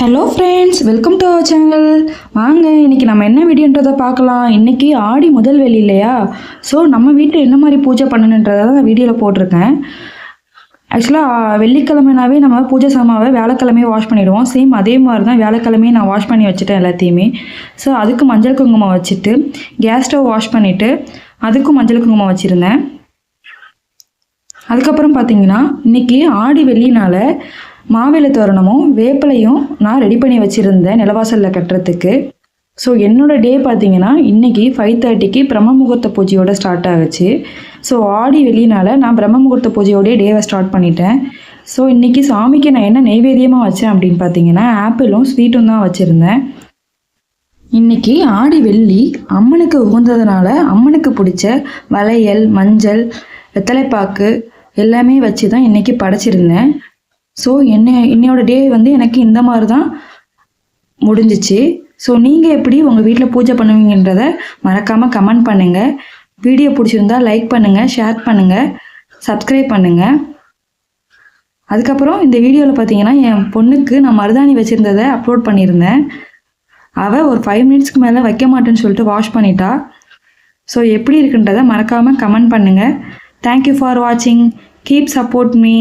Hello friends welcome to our channel வாங்க இன்றைக்கி நம்ம என்ன வீடியோன்றதை பார்க்கலாம். இன்றைக்கி ஆடி முதல் வெளி இல்லையா? ஸோ நம்ம வீட்டில் என்ன மாதிரி பூஜை பண்ணணுன்றதை தான் வீடியோவில் போட்டிருக்கேன். ஆக்சுவலாக வெள்ளிக்கிழமைனாவே நம்ம பூஜை சாமாவை வேலைக்கிழமையே வாஷ் பண்ணிவிடுவோம் சேம் அதே மாதிரி தான் வியாழக்கிழமையே நான் வாஷ் பண்ணி வச்சுட்டேன் எல்லாத்தையுமே. ஸோ அதுக்கு மஞ்சள் குங்குமம் வச்சுட்டு கேஸ் ஸ்டவ் வாஷ் பண்ணிவிட்டு அதுக்கும் மஞ்சள் குங்குமம் வச்சுருந்தேன். அதுக்கப்புறம் பார்த்தீங்கன்னா இன்றைக்கி ஆடி வெள்ளினால் மாவிலை தோரணமும் வேப்பிலையும் நான் ரெடி பண்ணி வச்சுருந்தேன் நிலவாசலில் கட்டுறதுக்கு. ஸோ என்னோட டே பார்த்தீங்கன்னா இன்றைக்கி ஃபைவ் தேர்ட்டிக்கு பிரம்ம முகூர்த்த பூஜையோட ஸ்டார்ட் ஆகுச்சு. ஸோ ஆடி வெளியினால் நான் பிரம்ம முகூர்த்த பூஜையோடய டேவை ஸ்டார்ட் பண்ணிட்டேன். ஸோ இன்றைக்கி சாமிக்கு நான் என்ன நெய்வேத்தியமாக வச்சேன் அப்படின்னு பார்த்தீங்கன்னா ஆப்பிளும் ஸ்வீட்டும் தான் வச்சுருந்தேன். இன்னைக்கு ஆடி வெள்ளி அம்மனுக்கு உகந்ததுனால அம்மனுக்கு பிடிச்ச வளையல் மஞ்சள் வெத்தலைப்பாக்கு எல்லாமே வச்சு தான் இன்றைக்கி படைச்சிருந்தேன். ஸோ என்ன என்னையோட டே வந்து எனக்கு இந்த மாதிரி தான் முடிஞ்சிச்சு. ஸோ நீங்கள் எப்படி உங்கள் வீட்டில் பூஜை பண்ணுவீங்கன்றத மறக்காமல் கமெண்ட் பண்ணுங்கள் வீடியோ பிடிச்சிருந்தா லைக் பண்ணுங்கள் ஷேர் பண்ணுங்கள் சப்ஸ்கிரைப் பண்ணுங்கள் அதுக்கப்புறம் இந்த வீடியோவில் பார்த்தீங்கன்னா என் பொண்ணுக்கு நான் மருதாணி வச்சுருந்ததை அப்லோட் பண்ணியிருந்தேன். அவள் ஒரு ஃபைவ் மினிட்ஸ்க்கு மேலே வைக்க மாட்டேன்னு சொல்லிட்டு வாஷ் பண்ணிட்டா. ஸோ எப்படி இருக்குன்றதை மறக்காமல் கமெண்ட் பண்ணுங்கள் தேங்க்யூ ஃபார் வாட்சிங் கீப் சப்போர்ட் மீ